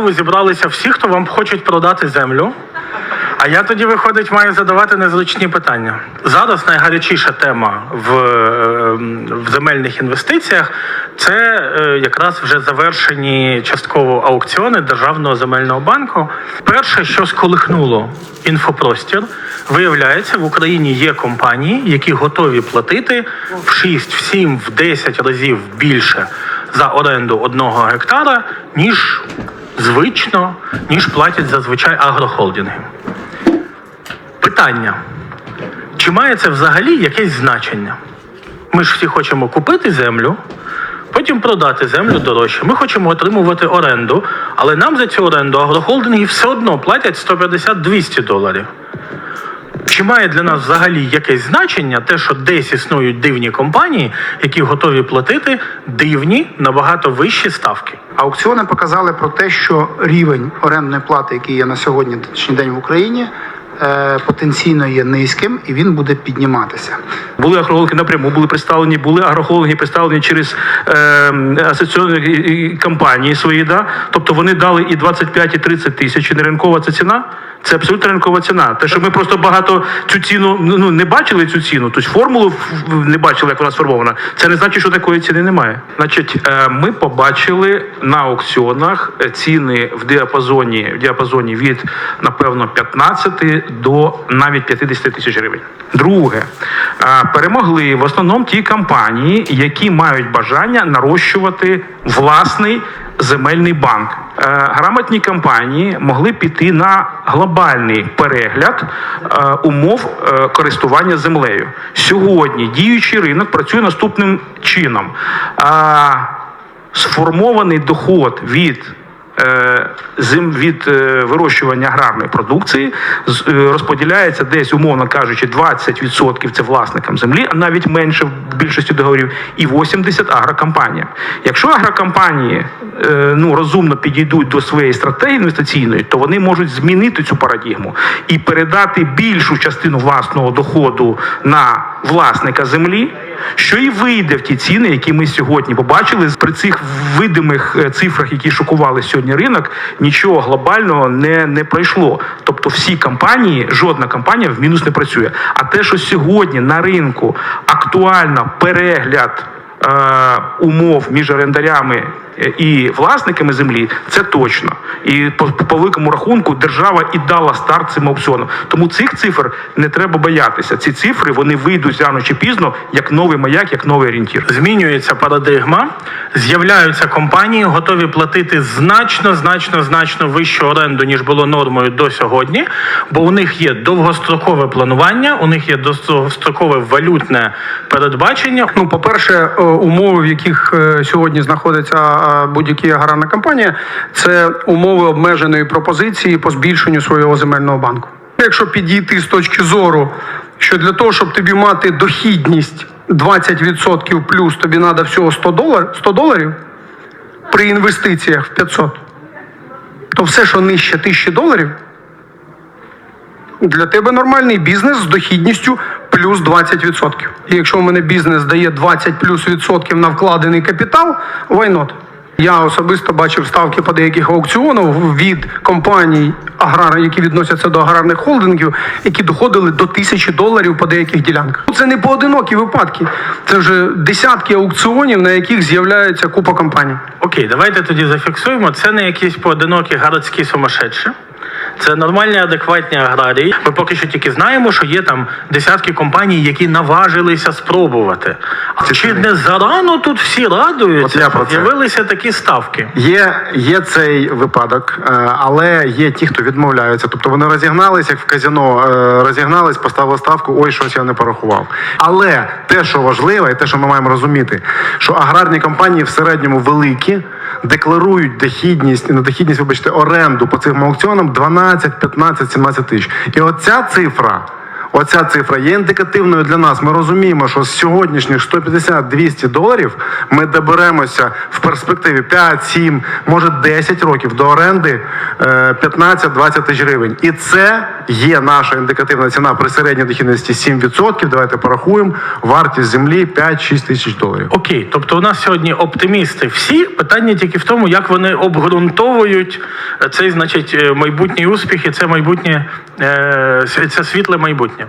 знову зібралися всі, хто вам хочуть продати землю. А я тоді, виходить, маю задавати незручні питання. Зараз найгарячіша тема в, е, в земельних інвестиціях це е, якраз вже завершені частково аукціони Державного земельного банку. Перше, що сколихнуло інфопростір, виявляється, в Україні є компанії, які готові платити в 6, в 7, в 10 разів більше за оренду одного гектара, ніж звично, ніж платять зазвичай агрохолдинги. Питання: чи має це взагалі якесь значення? Ми ж всі хочемо купити землю, потім продати землю дорожче. Ми хочемо отримувати оренду, але нам за цю оренду агрохолдинги все одно платять 150-200 доларів. Чи має для нас взагалі якесь значення те, що десь існують дивні компанії, які готові платити дивні набагато вищі ставки? Аукціони показали про те, що рівень орендної плати, який є на сьогоднішній день в Україні, е, потенційно є низьким і він буде підніматися. Були агрохолдинги напряму, були представлені, були агрохолдинги представлені через е, асоційні компанії свої. Да? Тобто вони дали і 25, і 30 тисяч. І не ринкова це ціна. Це абсолютно ринкова ціна. Те, що ми просто багато цю ціну ну не бачили цю ціну, тобто формулу не бачили, як вона сформована. Це не значить, що такої ціни немає. Значить, е, ми побачили на аукціонах е, ціни в діапазоні в діапазоні від напевно 15 до навіть 50 тисяч гривень. Друге, перемогли в основному ті компанії, які мають бажання нарощувати власний земельний банк. Е, Грамотні компанії могли піти на глобальний перегляд е, умов е, користування землею. Сьогодні діючий ринок працює наступним чином. Сформований доход від від е, вирощування аграрної продукції е, розподіляється десь, умовно кажучи, 20% це власникам землі, а навіть менше в більшості договорів, і 80% агрокомпаніям. Якщо агрокомпанії е, ну розумно підійдуть до своєї стратегії інвестиційної, то вони можуть змінити цю парадігму і передати більшу частину власного доходу на власника землі, що і вийде в ті ціни, які ми сьогодні побачили. При цих видимих е, цифрах, які шокували сьогодні ринок, нічого глобального не, не пройшло. Тобто, всі компанії, жодна компанія в мінус не працює. А те, що сьогодні на ринку актуально перегляд е, умов між орендарями і власниками землі, це точно. І по, по великому рахунку держава і дала старт цим аукціонам. Тому цих цифр не треба боятися. Ці цифри вони вийдуть рано чи пізно як новий маяк, як новий орієнтір. Змінюється парадигма, з'являються компанії, готові платити значно, значно, значно вищу оренду, ніж було нормою до сьогодні, бо у них є довгострокове планування, у них є довгострокове валютне передбачення. Ну, по-перше, е, умови, в яких е, сьогодні знаходиться будь-яка аграрна компанія, це умови обмеженої пропозиції по збільшенню свого земельного банку. Якщо підійти з точки зору, що для того, щоб тобі мати дохідність 20% плюс, тобі треба всього 100 доларів, 100 доларів при інвестиціях в 500, то все, що нижче 1000 доларів, для тебе нормальний бізнес з дохідністю плюс 20%. І якщо в мене бізнес дає 20 плюс відсотків на вкладений капітал, why not? Я особисто бачив ставки по деяких аукціонах від компаній, аграр, які відносяться до аграрних холдингів, які доходили до тисячі доларів по деяких ділянках. Це не поодинокі випадки. Це вже десятки аукціонів, на яких з'являється купа компаній. Окей, давайте тоді зафіксуємо. Це не якісь поодинокі городські сумасшедші. Це нормальні, адекватні аграрії. Ми поки що тільки знаємо, що є там десятки компаній, які наважилися спробувати. А чи не зарано тут всі радуються? це. З'явилися такі ставки. Є, є цей випадок, е, але є ті, хто відмовляються. Тобто вони розігнались, як в казино, е, розігнались, поставили ставку, ой, щось я не порахував. Але те, що важливо, і те, що ми маємо розуміти, що аграрні компанії в середньому великі. Декларують дохідність, не дохідність, вибачте, оренду по цим аукціонам 12, 15, 17 тисяч. І оця цифра, Оця цифра є індикативною для нас. Ми розуміємо, що з сьогоднішніх 150-200 доларів ми доберемося в перспективі 5, 7, може 10 років до оренди е, 15-20 тисяч гривень. І це є наша індикативна ціна при середній дохідності 7%. Давайте порахуємо. Вартість землі 5-6 тисяч доларів. Окей, тобто у нас сьогодні оптимісти всі. Питання тільки в тому, як вони обґрунтовують цей, значить, е, майбутній успіх і це майбутнє, е, це світле майбутнє.